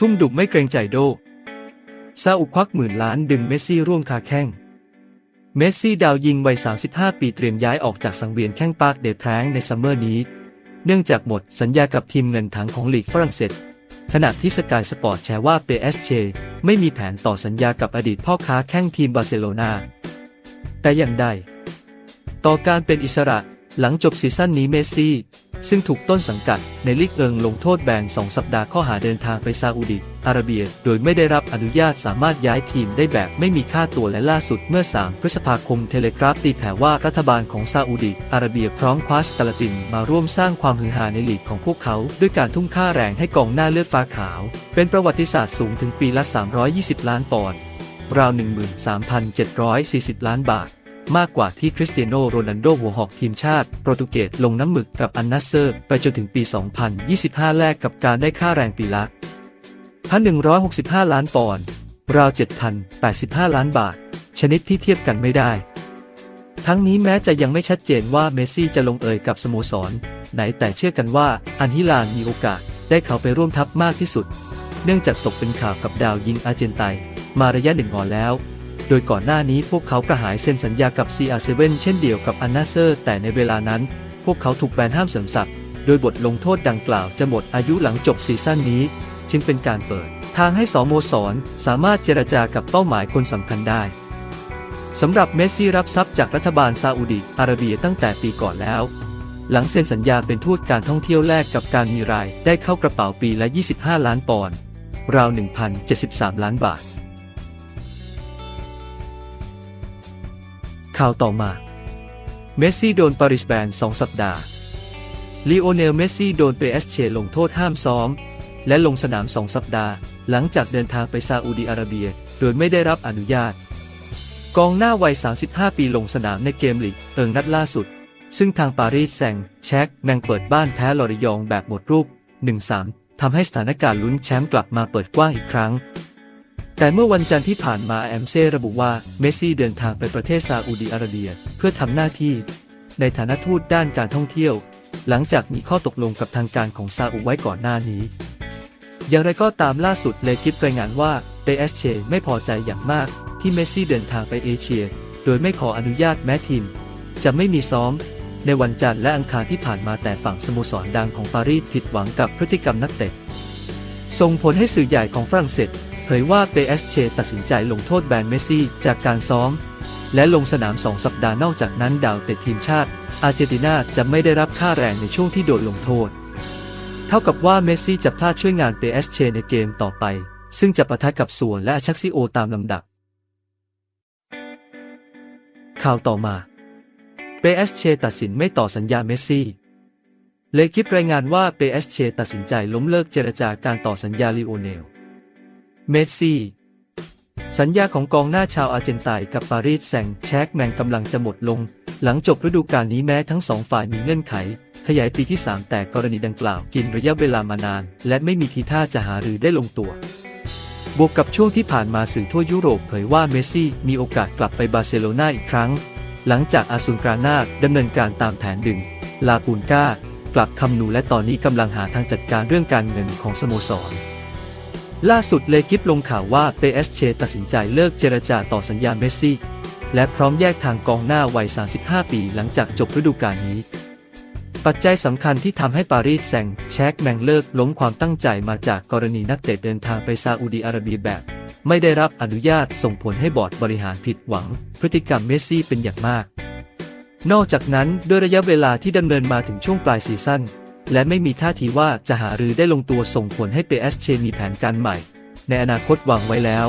ทุ่มดุไม่เกรงใจโด ซาอุควักหมื่นล้านดึงเมสซี่ร่วมคาแข้ง เมสซี่ดาวยิงวัย 35 ปีเตรียมย้ายออกจากสังเวียนแข้งปาร์คเดแพรงในซัมเมอร์นี้ เนื่องจากหมดสัญญากับทีมเงินถังของลีกฝรั่งเศส ขณะที่สกายสปอร์ตแชร์ว่า PSG ไม่มีแผนต่อสัญญากับอดีตพ่อค้าแข้งทีมบาร์เซโลนา แต่อย่างใด ต่อการเป็นอิสระหลังจบซีซั่นนี้เมสซี่ ซึ่งถูกต้นสังกัดในลีกเอิงลงโทษแบน2สัปดาห์ข้อหาเดินทางไปซาอุดิอาระเบีย โดยไม่ได้รับอนุญาตสามารถย้ายทีมได้แบบไม่มีค่าตัวและล่าสุดเมื่อ 3 พฤษภาคมเทเลกราฟตีแผ่ว่ารัฐบาลของซาอุดิอาระเบียพร้อมคว้าสตาลตินมาร่วมสร้างความฮือฮาในลีกของพวกเขา ด้วยการทุ่มค่าแรงให้กองหน้าเลือดฟ้าขาว เป็นประวัติศาสตร์สูงถึงปีละ 320 ล้านปอนด์ราว 13,740 ล้านบาท มากกว่าที่คริสเตียโนโรนัลโดหัวหอกทีมชาติโปรตุเกสลงน้ำหมึกกับอันนัสเซอร์ ไปจนถึงปี 2025 แลกกับการได้ค่าแรงปีละ 1,165 ล้านปอนด์ราว 7,085 ล้านบาท ชนิดที่เทียบกันไม่ได้ ทั้งนี้แม้จะยังไม่ชัดเจนว่าเมสซี่จะลงเอยกับสโมสร ไหนแต่เชื่อกันว่าอันฮิลานมีโอกาสได้เข้าไปร่วมทัพมากที่สุด เนื่องจากตกเป็นข่าวกับดาวยิงอาร์เจนไต มาระยะหนึ่งก่อนแล้ว โดยก่อนหน้านี้พวกเขากระหายเซ็นสัญญากับ CR7 เช่นเดียวกับอันนาเซอร์ แต่ในเวลานั้น พวกเขาถูกแบนห้ามเสริมศักดิ์โดยบทลงโทษดังกล่าวจะหมดอายุหลังจบซีซั่นนี้ จึงเป็นการเปิด ทางให้สโมสรสามารถเจรจากับเป้าหมายคนสำคัญได้สำหรับเมสซี่รับทรัพย์จากรัฐบาลซาอุดิอาระเบียตั้งแต่ปีก่อนแล้ว หลังเซ็นสัญญาเป็นทูตการท่องเที่ยวแลกกับการมีรายได้เข้ากระเป๋าปีละ 25 ล้านปอนด์ราว 1,073 ล้านบาท ข่าวต่อมา เมสซี่โดนปาริสแบน 2 สัปดาห์ลีโอเนล เมสซี่โดนเปเอสเชลงโทษห้ามซ้อม และลงสนาม 2 สัปดาห์ หลังจากเดินทางไปซาอุดีอาระเบีย โดยไม่ได้รับอนุญาต กองหน้าวัย 35 ปีลงสนามในเกมลีกเอิงนัดล่าสุด ซึ่งทางปารีสแซงแช็กแมงเปิดบ้านแพ้ลอริยองแบบหมดรูป 1-3ทำให้สถานการณ์ลุ้นแชมป์กลับมาเปิดกว้างอีกครั้ง แต่เมื่อวันจันทร์ที่ผ่านมาแอมเซ่ระบุว่าเมสซี่เดินทางไปประเทศซาอุดีอาระเบีย เพื่อทำหน้าที่ ในฐานะทูตด้านการท่องเที่ยว หลังจากมีข้อตกลงกับทางการของซาอุไว้ก่อนหน้านี้ อย่างไรก็ตามล่าสุดเลกิฟรายงานว่าเปเอสเชไม่พอใจอย่างมากที่เมสซี่เดินทางไปเอเชีย โดยไม่ขออนุญาตแม้ทีม จะไม่มีซ้อม ในวันจันทร์และอังคารที่ผ่านมาแต่ฝั่งสโมสรดังของปารีสผิดหวังกับพฤติกรรมนักเตะส่งผลให้สื่อใหญ่ของฝรั่งเศส เผยว่า PSG ตัดสินใจลงโทษแบนเมสซี่จากการซ้อม และลงสนาม2สัปดาห์นอกจากนั้นดาวเตะทีมชาติ อาร์เจนตินาจะไม่ได้รับค่าแรงในช่วงที่โดนลงโทษ เท่ากับว่าเมสซี่จะพลาดช่วยงาน PSG ในเกมต่อไป ซึ่งจะปะทะกับส่วนและอชักซิโอตามลำดับ ข่าวต่อมา PSG ตัดสินไม่ต่อสัญญาเมสซี่เลคิปรายงานว่า PSG ตัดสินใจล้มเลิกเจรจาการต่อสัญญาลิโอเนล เมสซี่สัญญาของกองหน้าชาวอาร์เจนไตน์กับปารีสแซงแชกแมงกำลังจะหมดลง หลังจบฤดูกาลนี้แม้ทั้งสองฝ่ายมีเงื่อนไข ขยายปีที่ 3 แต่กรณีดังกล่าวกินระยะเวลามานาน และไม่มีทีท่าจะหารือได้ลงตัว บวกกับช่วงที่ผ่านมาสื่อทั่วยุโรปเผยว่าเมสซี่มีโอกาสกลับไปบาร์เซโลนาอีกครั้ง หลังจากอาซุนกรานาดำเนินการตามแผนดึง ลาปูนกากลับคำนูและตอนนี้กำลังหาทางจัดการเรื่องการเงินของสโมสร ล่าสุดเลกิฟลงข่าวว่า PSG ตัดสินใจเลิกเจรจาต่อสัญญาเมสซี่ และพร้อมแยกทางกองหน้าวัย 35 ปีหลังจากจบฤดูกาลนี้ ปัจจัยสำคัญที่ทำให้ปารีสแซงแชกแมงเลิกล้มความตั้งใจมาจากกรณีนักเตะเดินทางไปซาอุดีอาระเบียแบบ ไม่ได้รับอนุญาตส่งผลให้บอร์ดบริหารผิดหวัง พฤติกรรมเมสซี่เป็นอย่างมาก นอกจากนั้นด้วยระยะเวลาที่ดำเนินมาถึงช่วงปลายซีซั่น และไม่มีท่าทีว่าจะหารือได้ลงตัวส่งผลให้ PSG มีแผนการใหม่ ในอนาคตวางไว้แล้ว